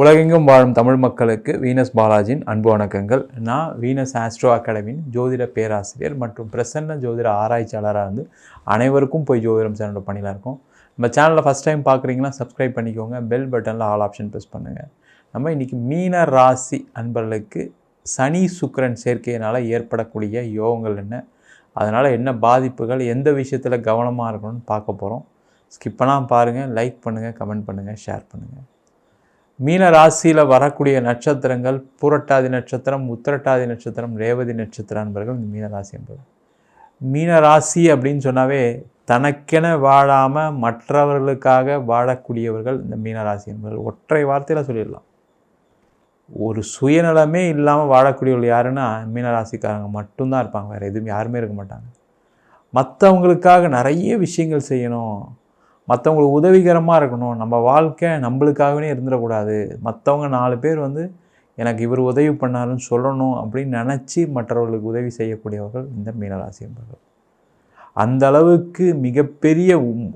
உலகெங்கும் வாழும் தமிழ் மக்களுக்கு வீனஸ் பாலாஜியின் அன்பு வணக்கங்கள். நான் வீனஸ் ஆஸ்ட்ரோ அகாடமியின் ஜோதிட பேராசிரியர் மற்றும் பிரசன்ன ஜோதிட ஆராய்ச்சியாளராக இருந்து அனைவருக்கும் போய் ஜோதிடம் சேனலோட பணியில் இருக்கோம். நம்ம சேனலில் ஃபஸ்ட் டைம் பார்க்குறீங்கன்னா சப்ஸ்கிரைப் பண்ணிக்கோங்க. பெல் பட்டனில் ஆல் ஆப்ஷன் ப்ரெஸ் பண்ணுங்கள் நம்ம இன்றைக்கி மீன ராசி அன்பர்களுக்கு சனி சுக்கரன் சேர்க்கையினால் ஏற்படக்கூடிய யோகங்கள் என்ன? அதனால் என்ன பாதிப்புகள்? எந்த விஷயத்தில் கவனமாக இருக்கணும்னு பார்க்க போகிறோம் ஸ்கிப்பெல்லாம் பாருங்கள் லைக் பண்ணுங்கள் கமெண்ட் பண்ணுங்கள் ஷேர் பண்ணுங்கள் மீன ராசியில் வரக்கூடிய நட்சத்திரங்கள் பூரட்டாதி நட்சத்திரம் உத்திரட்டாதி நட்சத்திரம் ரேவதி நட்சத்திரம் என்பவர்கள் இந்த மீன ராசி என்பது மீன ராசி அப்படின்னு சொன்னாவே தனக்கென வாழாமல் மற்றவர்களுக்காக வாழக்கூடியவர்கள் இந்த மீன ராசி என்பவர்கள் ஒற்றை வார்த்தையில் சொல்லிடலாம். ஒரு சுயநலமே இல்லாமல் வாழக்கூடியவர்கள் யாருன்னா மீனராசிக்காரங்க மட்டும்தான் இருப்பாங்க. வேறு எதுவும் யாருமே இருக்க மாட்டாங்க. மற்றவங்களுக்காக நிறைய விஷயங்கள் செய்யணும். மற்றவங்களுக்கு உதவிகரமாக இருக்கணும். நம்ம வாழ்க்கை நம்மளுக்காகவே இருந்துடக்கூடாது. மற்றவங்க நாலு பேர் வந்து எனக்கு இவர் உதவி பண்ணாருன்னு சொல்லணும் அப்படின்னு நினச்சி மற்றவர்களுக்கு உதவி செய்யக்கூடியவர்கள் இந்த மீனராசி என்பவர்கள் அந்த அளவுக்கு மிகப்பெரிய உம்-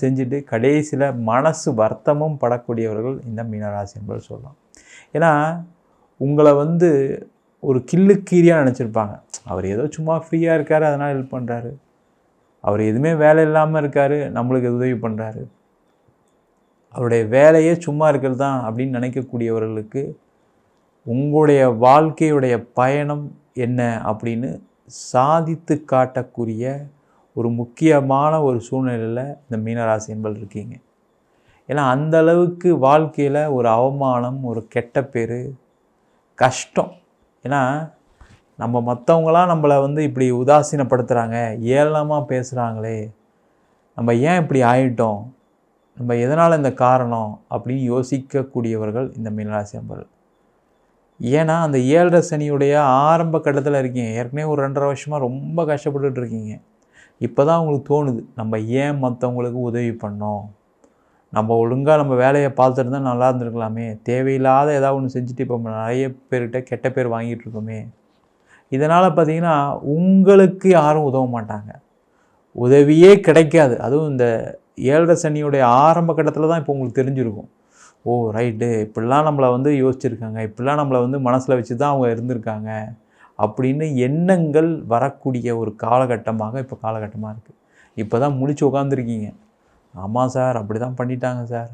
செஞ்சுட்டு கடைசியில் மனசு வருத்தமும் படக்கூடியவர்கள் இந்த மீனராசி என்பது சொல்லலாம். ஏன்னா உங்களை வந்து ஒரு கில்லுக்கீரியாக நினச்சிருப்பாங்க. அவர் ஏதோ சும்மா ஃப்ரீயாக இருக்கார் அதனால் ஹெல்ப் பண்ணுறாரு அவர் எதுவுமே வேலை இல்லாமல் இருக்கார் நம்மளுக்கு உதவி பண்ணுறாரு அவருடைய வேலையே சும்மா இருக்கிறது தான் அப்படின்னு நினைக்கக்கூடியவர்களுக்கு உங்களுடைய வாழ்க்கையுடைய பயணம் என்ன அப்படின்னு சாதித்து காட்டக்கூடிய ஒரு முக்கியமான ஒரு சூழ்நிலையில் இந்த மீனராசி என்பது இருக்கீங்க. ஏன்னா அந்த அளவுக்கு வாழ்க்கையில் ஒரு அவமானம் ஒரு கெட்ட பேர் கஷ்டம். ஏன்னா நம்ம மற்றவங்களாம் நம்மளை வந்து இப்படி உதாசீனப்படுத்துகிறாங்க ஏளனமாக பேசுகிறாங்களே நம்ம ஏன் இப்படி ஆயிட்டோம் நம்ம எதனால் இந்த காரணம் அப்படின்னு யோசிக்கக்கூடியவர்கள் இந்த மீனராசி நம்பர்கள் ஏன்னா அந்த ஏழரை சனியுடைய ஆரம்ப கட்டத்தில் இருக்கீங்க. ஏற்கனவே ஒரு ரெண்டரை வருஷமாக ரொம்ப கஷ்டப்பட்டுட்டு இருக்கீங்க. இப்போ தான் உங்களுக்கு தோணுது நம்ம ஏன் மற்றவங்களுக்கு உதவி பண்ணோம்? நம்ம ஒழுங்காக நம்ம வேலையை பார்த்துருந்தா நல்லா இருந்திருக்கலாமே. தேவையில்லாத ஏதாவது ஒன்று செஞ்சுட்டு இப்போ நிறைய பேர்கிட்ட கெட்ட பேர் வாங்கிட்டு இருக்கோமே. இதனால் பார்த்தீங்கன்னா உங்களுக்கு யாரும் உதவ மாட்டாங்க. உதவியே கிடைக்காது. அதுவும் இந்த ஏழரை சனியுடைய ஆரம்ப கட்டத்தில் தான் இப்போ உங்களுக்கு தெரிஞ்சிருக்கும். Oh right. இப்படிலாம் நம்மளை வந்து யோசிச்சிருக்காங்க. இப்படிலாம் நம்மளை வந்து மனசில் வச்சு தான் அவங்க இருந்திருக்காங்க. அப்படின்னு எண்ணங்கள் வரக்கூடிய ஒரு காலகட்டமாக இப்போ காலகட்டமாக இருக்குது இப்போ தான் முழிச்சு உட்காந்துருக்கீங்க ஆமாம் சார் அப்படி தான் பண்ணிட்டாங்க சார்.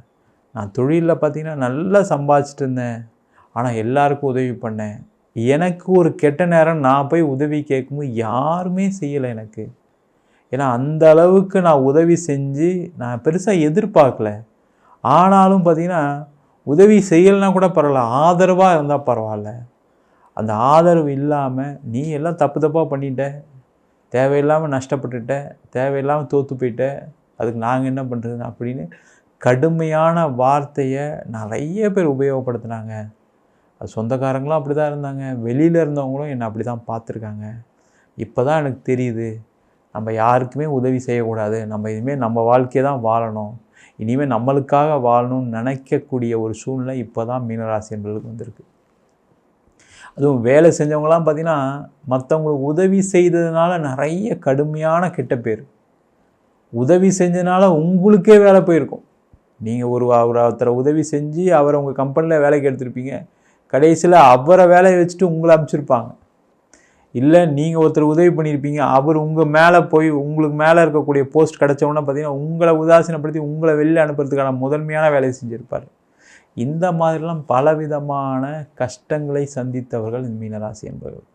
நான் தொழிலில் பார்த்தீங்கன்னா நல்லா சம்பாதிச்சிட்டு இருந்தேன். ஆனால் எல்லாருக்கும் உதவி பண்ணேன். எனக்கு ஒரு கெட்ட நேரம் நான் போய் உதவி கேட்கும்போது யாருமே செய்யலை எனக்கு. ஏன்னா அந்த அளவுக்கு நான் உதவி செஞ்சு நான் பெருசாக எதிர்பார்க்கல. ஆனாலும் பார்த்திங்கன்னா உதவி செய்யலைன்னா கூட பரவாயில்ல ஆதரவாக இருந்தால் பரவாயில்ல. அந்த ஆதரவு இல்லாமல் நீ எல்லாம் தப்பு தப்பாக பண்ணிட்ட தேவையில்லாமல் நஷ்டப்பட்டுட்ட தேவையில்லாமல் தோற்று போயிட்ட அதுக்கு நாங்கள் என்ன பண்ணுறது அப்படின்னு கடுமையான வார்த்தையை நிறைய பேர் உபயோகப்படுத்துனாங்க. அது சொந்தக்காரங்களும் அப்படி தான் இருந்தாங்க. வெளியில் இருந்தவங்களும் என்னை அப்படி தான் பார்த்துருக்காங்க. இப்போ தான் எனக்கு தெரியுது நம்ம யாருக்குமே உதவி செய்யக்கூடாது. நம்ம இனிமேல் நம்ம வாழ்க்கையை தான் வாழணும். இனிமேல் நம்மளுக்காக வாழணும்னு நினைக்கக்கூடிய ஒரு சூழ்நிலை இப்போ தான் மீனராசி என்பதுக்கு வந்திருக்கு. அதுவும் வேலை செஞ்சவங்களாம் பார்த்தீங்கன்னா மற்றவங்களுக்கு உதவி செய்ததுனால நிறைய கடுமையான கெட்ட பேர். உதவி செஞ்சதுனால உங்களுக்கே வேலை போயிருக்கும். நீங்கள் ஒரு ஒரு ஒருத்தரை உதவி செஞ்சு அவரை உங்கள் கம்பெனியில் வேலைக்கு எடுத்திருப்பீங்க. கடைசியில் அவரை வேலையை வச்சுட்டு உங்களை அமைச்சிருப்பாங்க இல்லை நீங்கள் ஒருத்தர் உதவி பண்ணியிருப்பீங்க. அவர் உங்கள் மேலே போய் உங்களுக்கு மேலே இருக்கக்கூடிய போஸ்ட் கிடச்சவொன்னே பார்த்தீங்கன்னா உங்களை உதாசீனப்படுத்தி உங்களை வெளியில் அனுப்புறதுக்கான முதன்மையான வேலையை செஞ்சுருப்பார். இந்த மாதிரிலாம் பலவிதமான கஷ்டங்களை சந்தித்தவர்கள் இந்த மீனராசி என்பவர்கள்.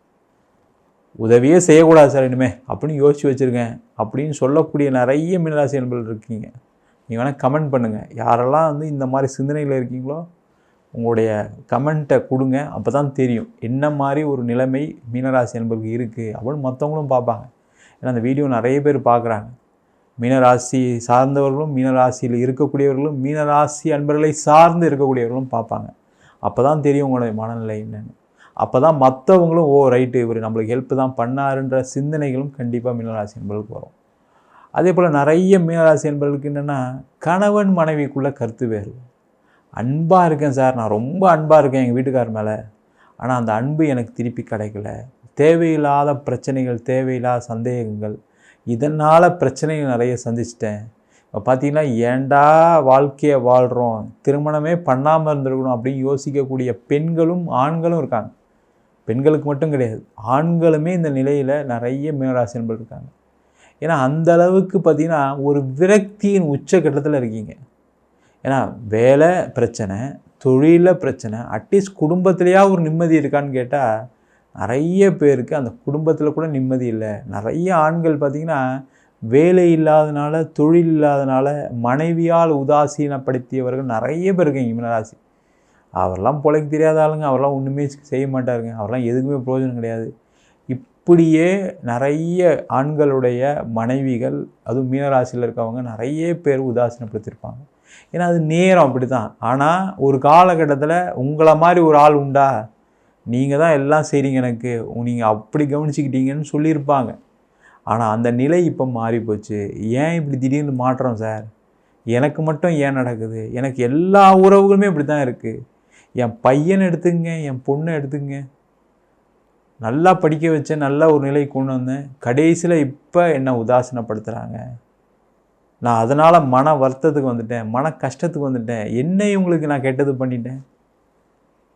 உதவியே செய்யக்கூடாது சார் இனிமே. அப்படின்னு யோசிச்சு வச்சுருக்கேன். அப்படின்னு சொல்லக்கூடிய நிறைய மீனராசி என்பர்கள் இருக்கீங்க. நீங்கள் வேணால் கமெண்ட் பண்ணுங்கள் யாரெல்லாம் வந்து இந்த மாதிரி சிந்தனையில் இருக்கீங்களோ உங்களுடைய கமெண்ட்டை கொடுங்க. அப்போ தான் தெரியும் என்ன மாதிரி ஒரு நிலைமை மீனராசி என்பவருக்கு இருக்குது அப்படின்னு மற்றவங்களும் பார்ப்பாங்க. ஏன்னா அந்த வீடியோ நிறைய பேர் பார்க்குறாங்க. மீனராசி சார்ந்தவர்களும் மீனராசியில் இருக்கக்கூடியவர்களும் மீனராசி அன்பர்களை சார்ந்து இருக்கக்கூடியவர்களும் பார்ப்பாங்க. அப்போ தான் தெரியும் உங்களுடைய மனநிலை என்னன்னு. அப்போ தான் மற்றவங்களும் ஓ ரைட்டு இவர் நம்மளுக்கு ஹெல்ப் தான் பண்ணாருன்ற சிந்தனைகளும் கண்டிப்பாக மீனராசி என்பர்களுக்கு வரும். அதே போல் நிறைய மீனராசி என்பர்களுக்கு என்னென்னா கணவன் மனைவிக்குள்ளே கருத்து வேறு அன்பாக இருக்கேன் சார். நான் ரொம்ப அன்பாக இருக்கேன் எங்கள் வீட்டுக்கார் மேலே. ஆனால் அந்த அன்பு எனக்கு திருப்பி கிடைக்கல. தேவையில்லாத பிரச்சனைகள் தேவையில்லாத சந்தேகங்கள் இதனால் பிரச்சனைகள் நிறைய சந்திச்சிட்டேன். இப்போ பார்த்தீங்கன்னா ஏன்டா வாழ்க்கையை வாழ்கிறோம் திருமணமே பண்ணாமல் இருந்திருக்கணும் அப்படின்னு யோசிக்கக்கூடிய பெண்களும் ஆண்களும் இருக்காங்க. பெண்களுக்கு மட்டும் கிடையாது. ஆண்களுமே இந்த நிலையில் நிறைய மீனராசி நண்பர்கள் இருக்காங்க. ஏன்னா அந்த அளவுக்கு ஒரு விரக்தியின் உச்சக்கட்டத்தில் இருக்கீங்க. ஏன்னா வேலை பிரச்சனை தொழிலில் பிரச்சனை அட்லீஸ்ட் குடும்பத்துலேயா ஒரு நிம்மதி இருக்கான்னு கேட்டால் நிறைய பேருக்கு அந்த குடும்பத்தில் கூட நிம்மதி இல்லை. நிறைய ஆண்கள் பார்த்திங்கன்னா வேலை இல்லாதனால தொழில் இல்லாதனால மனைவியால் உதாசீனப்படுத்தியவர்கள் நிறைய பேர் இருக்கீங்க மீனராசி அவரெல்லாம் பொழைக்க தெரியாத ஆளுங்க அவரெல்லாம் ஒன்றுமே செய்ய மாட்டாருங்க. அவரெல்லாம் எதுக்குமே பிரயோஜனம் கிடையாது. இப்படியே நிறைய ஆண்களுடைய மனைவிகள் அதுவும் மீனராசியில் இருக்கவங்க நிறைய பேர் உதாசீனப்படுத்தியிருப்பாங்க. ஏன்னா அது நேரம் அப்படி தான் ஆனால் ஒரு காலகட்டத்தில் உங்களை மாதிரி ஒரு ஆள் உண்டா? நீங்கள் தான் எல்லாம் செய்கிறீங்க எனக்கு. நீங்கள் அப்படி கவனிச்சுக்கிட்டீங்கன்னு சொல்லியிருப்பாங்க. ஆனால் அந்த நிலை இப்போ மாறி போச்சு ஏன் இப்படி திடீர்னு மாற்றம் சார்? எனக்கு மட்டும் ஏன் நடக்குது? எனக்கு எல்லா உறவுகளுமே இப்படி தான் இருக்குது என் பையனை எடுத்துங்க என் பொண்ணை எடுத்துங்க. நல்லா படிக்க வச்சேன் நல்ல ஒரு நிலைக்கு கொண்டு வந்தேன். கடைசியில் இப்போ என்னை உதாசீனப்படுத்துகிறாங்க நான் அதனால் மன வருத்தத்துக்கு வந்துட்டேன் மன கஷ்டத்துக்கு வந்துட்டேன். என்ன இவங்களுக்கு நான் கெட்டது பண்ணிட்டேன்?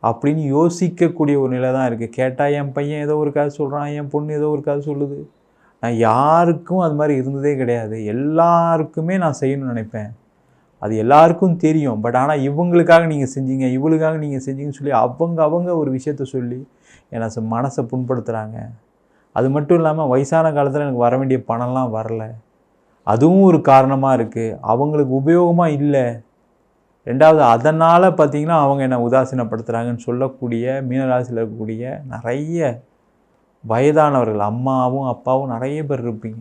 அப்படின்னு யோசிக்கக்கூடிய ஒரு நிலை தான் இருக்குது கேட்டால் என் பையன் ஏதோ ஒரு கதை சொல்கிறான் என் பொண்ணு ஏதோ ஒரு கதை சொல்லுது. நான் யாருக்கும் அது மாதிரி இருந்ததே கிடையாது. எல்லாருக்குமே நான் செய்யணும்னு நினைப்பேன். அது எல்லாருக்கும் தெரியும். பட் ஆனால் இவங்களுக்காக நீங்கள் செஞ்சீங்க இவளுக்காக நீங்கள் செஞ்சீங்கன்னு சொல்லி அவங்க அவங்க ஒரு விஷயத்த சொல்லி என்னை மனசை புண்படுத்துகிறாங்க அது மட்டும் இல்லாமல் வயசான காலத்தில் எனக்கு வர வேண்டிய பணம்லாம் வரலை. அதுவும் ஒரு காரணமாக இருக்குது அவங்களுக்கு உபயோகமாக இல்லை. ரெண்டாவது அதனால் பார்த்திங்கன்னா அவங்க என்னை உதாசீனப்படுத்துகிறாங்கன்னு சொல்லக்கூடிய மீனராசியில் இருக்கக்கூடிய நிறைய வயதானவர்கள் அம்மாவும் அப்பாவும் நிறைய பேர் இருப்பீங்க.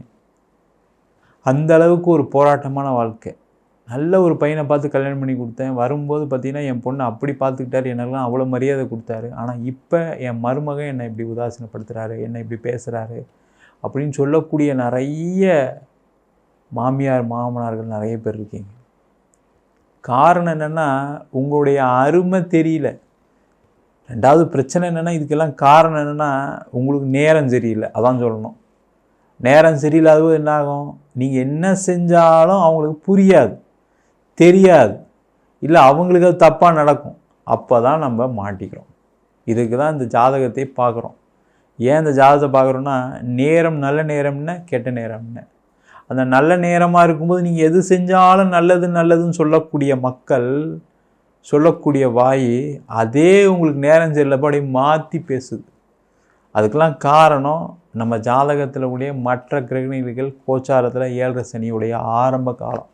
அந்த அளவுக்கு ஒரு போராட்டமான வாழ்க்கை. நல்ல ஒரு பையனை பார்த்து கல்யாணம் பண்ணி கொடுத்தேன். வரும்போது பார்த்தீங்கன்னா என் பொண்ணை அப்படி பார்த்துக்கிட்டாரு. என்னெல்லாம் அவ்வளோ மரியாதை கொடுத்தாரு. ஆனால் இப்போ என் மருமகன் என்னை இப்படி உதாசீனப்படுத்துகிறாரு என்னை இப்படி பேசுகிறாரு அப்படின்னு சொல்லக்கூடிய நிறைய மாமியார் மாமனார்கள் நிறைய பேர் இருக்கீங்க. காரணம் என்னென்னா உங்களுடைய அருமை தெரியல. ரெண்டாவது பிரச்சனை என்னென்னா இதுக்கெல்லாம் காரணம் என்னென்னா உங்களுக்கு நேரம் சரியில்லை. அதான் சொல்லணும். நேரம் சரியில்லாதது என்ன ஆகும்? நீங்கள் என்ன செஞ்சாலும் அவங்களுக்கு புரியாது. தெரியாது. இல்லை அவங்களுக்கு அது தப்பாக நடக்கும். அப்போ தான் நம்ம மாட்டிக்கிறோம். இதுக்கு தான் இந்த ஜாதகத்தை பார்க்குறோம். ஏன் இந்த ஜாதகத்தை பார்க்குறோன்னா நேரம் நல்ல நேரம்னா கெட்ட நேரம்னு. அந்த நல்ல நேரமாக இருக்கும்போது நீங்கள் எது செஞ்சாலும் நல்லது நல்லதுன்னு சொல்லக்கூடிய மக்கள் சொல்லக்கூடிய வாய் அதே உங்களுக்கு நேரம் சரியில்லப்படி மாற்றி பேசுது. அதுக்கெல்லாம் காரணம் நம்ம ஜாதகத்தில் உடைய மற்ற கிரகணிகள் கோச்சாரத்தில் ஏழரை சனியுடைய ஆரம்ப காலம்.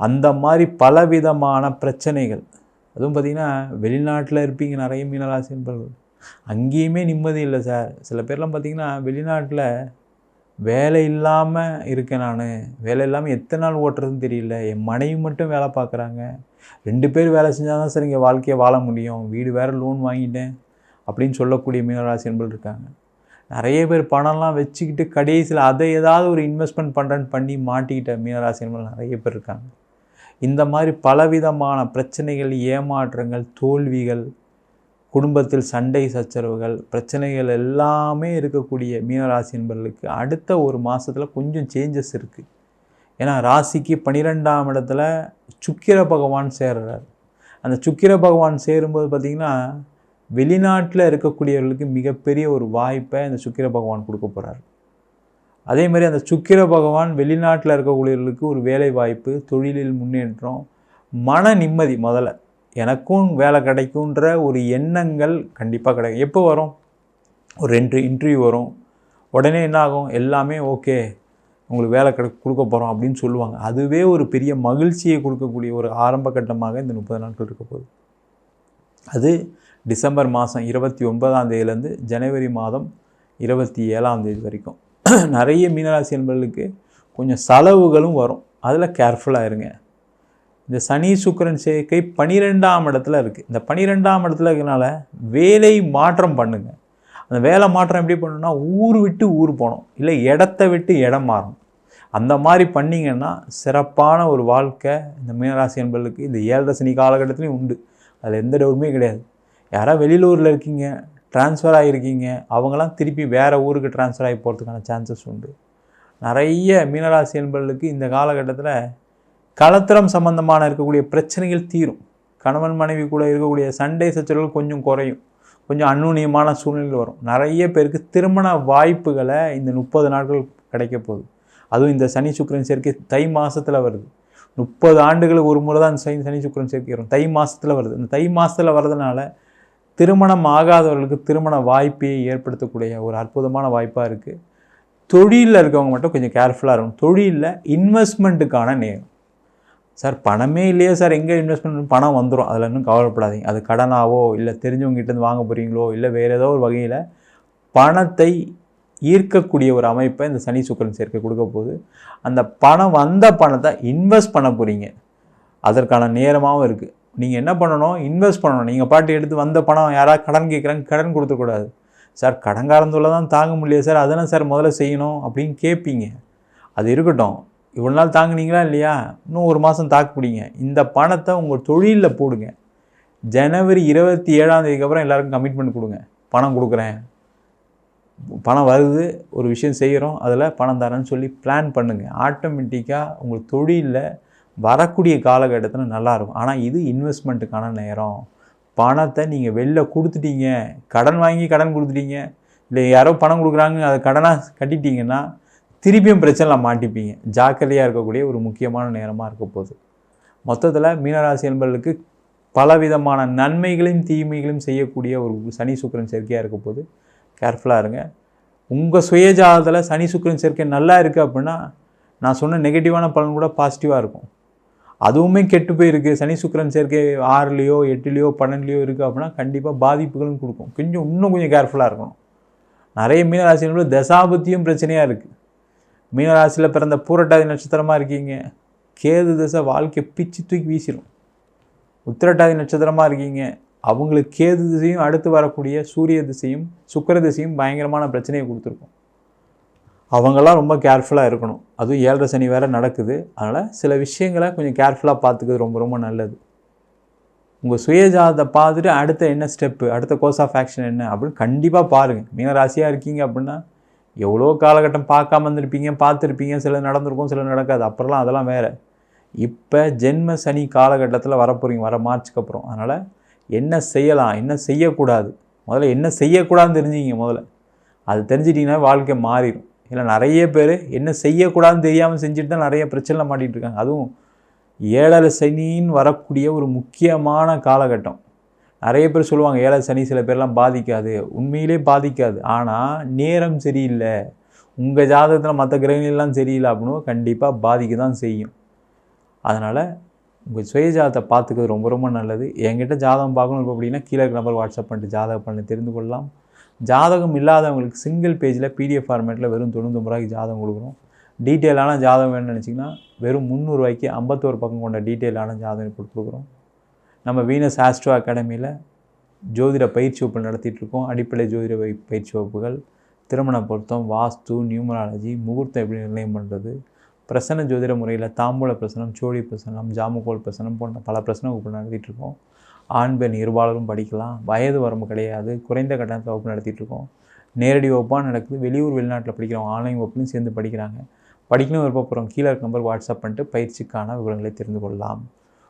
அந்த மாதிரி பலவிதமான பிரச்சனைகள். அதுவும் பார்த்திங்கன்னா வெளிநாட்டில் இருப்பீங்க நிறைய மீனராசி என்பவர்கள். அங்கேயுமே நிம்மதி இல்லை சார். சில பேர்லாம் பார்த்திங்கன்னா வெளிநாட்டில் வேலை இல்லாமல் இருக்கேன் நான். வேலை இல்லாமல் எத்தனை நாள் ஓட்டுறதுன்னு தெரியல. என் மனைவி மட்டும் வேலை பார்க்குறாங்க. ரெண்டு பேர் வேலை செஞ்சால் தான் சார் இங்கே வாழ்க்கையை வாழ முடியும். வீடு வேறு லோன் வாங்கிட்டேன் அப்படின்னு சொல்லக்கூடிய மீனராசி என்பது இருக்காங்க. நிறைய பேர் பணம்லாம் வச்சுக்கிட்டு கடைசியில் அதை ஏதாவது ஒரு இன்வெஸ்ட்மெண்ட் பண்ணுறேன்னு பண்ணி மாட்டிக்கிட்ட மீனராசி என்பது நிறைய பேர் இருக்காங்க. இந்த மாதிரி பலவிதமான பிரச்சனைகள் ஏமாற்றங்கள் தோல்விகள் குடும்பத்தில் சண்டை சச்சரவுகள் பிரச்சனைகள் எல்லாமே இருக்கக்கூடிய மீனராசி என்பர்களுக்கு அடுத்த ஒரு மாதத்தில் கொஞ்சம் சேஞ்சஸ் இருக்குது ஏன்னா ராசிக்கு பன்னிரெண்டாம் இடத்துல சுக்கிர பகவான் சேர்றார். அந்த சுக்கிர பகவான் சேரும்போது பார்த்திங்கன்னா வெளிநாட்டில் இருக்கக்கூடியவர்களுக்கு மிகப்பெரிய ஒரு வாய்ப்பை அந்த சுக்கிர பகவான் கொடுக்க போகிறார் அதே மாதிரி அந்த சுக்கிர பகவான் வெளிநாட்டில் இருக்கக்கூடியவர்களுக்கு ஒரு வேலை வாய்ப்பு தொழிலில் முன்னேற்றம் மன நிம்மதி முதல்ல. எனக்கும் வேலை கிடைக்குன்ற ஒரு எண்ணங்கள் கண்டிப்பாக கிடைக்கும். எப்போ வரும்? ஒரு ரெண்டு இன்டர்வியூ வரும். உடனே என்ன ஆகும் எல்லாமே ஓகே உங்களுக்கு வேலை கிடை கொடுக்க போகிறோம் அப்படின்னு சொல்லுவாங்க. அதுவே ஒரு பெரிய மகிழ்ச்சியை கொடுக்கக்கூடிய ஒரு ஆரம்ப கட்டமாக இந்த முப்பது நாட்கள் இருக்க போகுது. அது டிசம்பர் மாதம் இருபத்தி ஒன்பதாம் தேதியிலேருந்து ஜனவரி மாதம் இருபத்தி ஏழாம் தேதி வரைக்கும். நிறைய மீனராசி என்பர்களுக்கு கொஞ்சம் செலவுகளும் வரும். அதில் கேர்ஃபுல்லாக இருங்க. இந்த சனி சுக்கரன் சேர்க்கை பனிரெண்டாம் இடத்துல இருக்குது இந்த பனிரெண்டாம் இடத்துல இருக்கனால வேலை மாற்றம் பண்ணுங்கள் அந்த வேலை மாற்றம் எப்படி பண்ணணும்னா ஊர் விட்டு ஊர் போகணும். இல்லை இடத்த விட்டு இடம் மாறணும். அந்த மாதிரி பண்ணிங்கன்னா சிறப்பான ஒரு வாழ்க்கை இந்த மீனராசி என்பர்களுக்கு இந்த ஏழரை சனி காலகட்டத்துலேயும் உண்டு. அதில் எந்த டவுட்டுமே கிடையாது. யாராவது வெளியூரில் இருக்கீங்க ட்ரான்ஸ்ஃபர் ஆகியிருக்கீங்க அவங்களாம் திருப்பி வேறு ஊருக்கு ட்ரான்ஸ்ஃபர் ஆகி போகிறதுக்கான சான்சஸ் உண்டு. நிறைய மீனராசி என்பவர்களுக்கு இந்த காலகட்டத்தில் கலத்திரம் சம்பந்தமான இருக்கக்கூடிய பிரச்சனைகள் தீரும். கணவன் மனைவி கூட இருக்கக்கூடிய சண்டை சச்சரவுகள் கொஞ்சம் குறையும். கொஞ்சம் அந்நுண்ணியமான சூழ்நிலை வரும். நிறைய பேருக்கு திருமண வாய்ப்புகளை இந்த முப்பது நாட்கள் கிடைக்க போகுது. அதுவும் இந்த சனி சுக்கிரன் சேர்க்கை தை மாதத்தில் வருது. முப்பது ஆண்டுகளுக்கு ஒரு முறை தான் அந்த சனி சனி சுக்கிரன் சேர்க்கை வரும். தை மாதத்தில் வருது. இந்த தை மாதத்தில் வர்றதுனால திருமணம் ஆகாதவர்களுக்கு திருமண வாய்ப்பை ஏற்படுத்தக்கூடிய ஒரு அற்புதமான வாய்ப்பாக இருக்குது தொழிலில் இருக்கவங்க மட்டும் கொஞ்சம் கேர்ஃபுல்லாக இருக்கும் தொழிலில் இன்வெஸ்ட்மெண்ட்டுக்கான நேரம். சார் பணமே இல்லையே சார் எங்கே இன்வெஸ்ட்மெண்ட் பணம் வந்துடும் அதில் இன்னும் கவலைப்படாதீங்க. அது கடனாவோ இல்லை தெரிஞ்சவங்க இருந்து வாங்க போகிறீங்களோ இல்லை வேறு ஏதோ ஒரு வகையில் பணத்தை ஈர்க்கக்கூடிய ஒரு அமைப்பை இந்த சனி சுக்கரன் சேர்க்கை கொடுக்க போகுது. அந்த பணம் வந்த பணத்தை இன்வெஸ்ட் பண்ண போகிறீங்க அதற்கான நேரமாகவும் இருக்குது நீங்கள் என்ன பண்ணணும்? இன்வெஸ்ட் பண்ணணும். நீங்கள் பாட்டு எடுத்து வந்த பணம் யாராவது கடன் கேட்குறாங்க கடன் கொடுத்துக்கூடாது சார் கடன்காரன் தான் தாங்க முடியல சார். அதெல்லாம் சார் முதல்ல செய்யணும் அப்படின்னு கேட்பீங்க. அது இருக்கட்டும். இவ்வளோ நாள் தாங்குனீங்களா இல்லையா? இன்னும் ஒரு மாதம் தாக்கு பிடிங்க. இந்த பணத்தை உங்கள் தொழிலில் போடுங்க. ஜனவரி இருபத்தி ஏழாம் தேதிக்கு அப்புறம் எல்லாருக்கும் கமிட்மெண்ட் கொடுங்க. பணம் கொடுக்குறேன். பணம் வருது ஒரு விஷயம் செய்கிறோம் அதில் பணம் தரேன்னு சொல்லி பிளான் பண்ணுங்கள் ஆட்டோமேட்டிக்காக உங்கள் தொழிலில் வரக்கூடிய காலகட்டத்தில் நல்லாயிருக்கும் ஆனால் இது இன்வெஸ்ட்மெண்ட்டுக்கான நேரம். பணத்தை நீங்கள் வெளில கொடுத்துட்டீங்க. கடன் வாங்கி கடன் கொடுத்துட்டீங்க. இல்லை யாரோ பணம் கொடுக்குறாங்க அதை கடனாக கட்டிட்டீங்கன்னா திருப்பியும் பிரச்சனையில் மாட்டிப்பீங்க. ஜாக்கிரதையாக இருக்கக்கூடிய ஒரு முக்கியமான நேரமாக இருக்க போகுது. மொத்தத்தில் மீனராசி என்பர்களுக்கு பலவிதமான நன்மைகளையும் தீமைகளையும் செய்யக்கூடிய ஒரு சனி சுக்கரன் சேர்க்கையாக இருக்க போது கேர்ஃபுல்லாக இருங்க. உங்கள் சுயஜாதத்தில் சனி சுக்கரன் சேர்க்கை நல்லா இருக்குது அப்படின்னா நான் சொன்ன நெகட்டிவான பலன் கூட பாசிட்டிவாக இருக்கும். அதுவுமே கெட்டு போயிருக்கு. சனி சுக்கிரன் சேர்க்கை ஆறுலேயோ எட்டுலேயோ பன்னெண்டுலேயோ இருக்குது அப்படின்னா கண்டிப்பாக பாதிப்புகளும் கொடுக்கும். கொஞ்சம் இன்னும் கொஞ்சம் கேர்ஃபுல்லாக இருக்கணும். நிறைய மீனராசினர்கள் தசாபத்தியும் பிரச்சனையாக இருக்குது மீனராசியில் பிறந்த பூரட்டாதி நட்சத்திரமாக இருக்கீங்க. கேது திசை வாழ்க்கை பிச்சு தூக்கி வீசிடும் உத்திரட்டாதி நட்சத்திரமாக இருக்கீங்க. அவங்களுக்கு கேது திசையும் அடுத்து வரக்கூடிய சூரிய திசையும் சுக்கிர திசையும் பயங்கரமான பிரச்சனையை கொடுத்துருக்கும். அவங்கெல்லாம் ரொம்ப கேர்ஃபுல்லாக இருக்கணும். அதுவும் ஏழரை சனி வேறு நடக்குது. அதனால் சில விஷயங்களை கொஞ்சம் கேர்ஃபுல்லாக பார்த்துக்கிறது ரொம்ப ரொம்ப நல்லது. உங்கள் சுயஜாதத்தை பார்த்துட்டு அடுத்த என்ன ஸ்டெப்பு அடுத்த கோர்ஸ் ஆஃப் ஆக்ஷன் என்ன அப்படின்னு கண்டிப்பாக பாருங்கள் மீனராசியாக இருக்கீங்க அப்படின்னா எவ்வளோ காலகட்டம் பார்க்காம இருந்திருப்பீங்க பார்த்துருப்பீங்க சில நடந்திருக்கும் சில நடக்காது. அப்புறம்லாம் அதெல்லாம் வேறு. இப்போ ஜென்ம சனி காலகட்டத்தில் வரப்போகிறீங்க வர மார்ச்சுக்கு அப்புறம். அதனால் என்ன செய்யலாம் என்ன செய்யக்கூடாது? முதல்ல என்ன செய்யக்கூடாதுன்னு தெரிஞ்சுங்க முதல்ல. அது தெரிஞ்சிட்டிங்கன்னா வாழ்க்கை மாறிடும். இல்லை நிறைய பேர் என்ன செய்யக்கூடாதுன்னு தெரியாமல் செஞ்சுட்டு தான் நிறைய பிரச்சனை மாட்டிகிட்டு இருக்காங்க. அதுவும் ஏழரை சனின்னு வரக்கூடிய ஒரு முக்கியமான காலகட்டம். நிறைய பேர் சொல்லுவாங்க ஏழை சனி சில பேர்லாம் பாதிக்காது. உண்மையிலே பாதிக்காது. ஆனால் நேரம் சரியில்லை. உங்கள் ஜாதகத்தில் மற்ற கிரகங்கள்லாம் சரியில்லை அப்படின்னு கண்டிப்பாக பாதிக்க தான் செய்யும். அதனால் உங்கள் சுய ஜாதகத்தை பார்த்துக்கிறது ரொம்ப ரொம்ப நல்லது. என்கிட்ட ஜாதகம் பார்க்கணும் இப்போ அப்படின்னா கீழே நம்பர் வாட்ஸ்அப் பண்ணிட்டு ஜாதகம் பண்ணி தெரிந்து கொள்ளலாம். ஜாதகம் இல்லாதவங்களுக்கு சிங்கிள் பேஜில் பிடிஎஃப் ஃபார்மேட்டில் வெறும் தொண்ணூத்தொம்பது ரூபாய்க்கு ஜாதகம் கொடுக்குறோம் டீட்டெயிலான ஜாதகம் வேணும்னு நினச்சிங்கன்னா வெறும் முந்நூறுரூவாய்க்கு ஐம்பத்தோரு பக்கம் கொண்ட டீட்டெயிலான ஜாதகம் கொடுத்துருக்குறோம். நம்ம வீனஸ் ஆஸ்ட்ரோ அகாடமியில் ஜோதிட பயிற்சி வகுப்பு நடத்திட்டுருக்கோம். அடிப்படை ஜோதிட வை- பயிற்சி வகுப்புகள் திருமண பொருத்தம் வாஸ்து நியூமராலஜி முகூர்த்தம் எப்படி நிர்ணயம் பண்ணுறது பிரசன்ன ஜோதிட முறையில் தாம்பூல பிரசனம் சோழி பிரசனம் ஜாமுகோல் பிரசனம் போன்ற பல பிரசன வகுப்பு நடத்திட்டுருக்கோம். ஆண் பெண் இருபாலரும் படிக்கலாம். வயது வரம்பு கிடையாது. குறைந்த கட்டணத்தில் வகுப்பு நடத்திட்டுருக்கோம். நேரடி வகுப்பாக நடக்குது. வெளியூர் வெளிநாட்டில் படிக்கிறவங்க ஆன்லைன் வகுப்புலையும் சேர்ந்து படிக்கிறாங்க. படிக்கணும் விருப்பப்படுறோம் கீழே இருக்க நம்பர் வாட்ஸ்அப் பண்ணிட்டு பயிற்சிக்கான விவரங்களை தெரிந்து கொள்ளலாம்.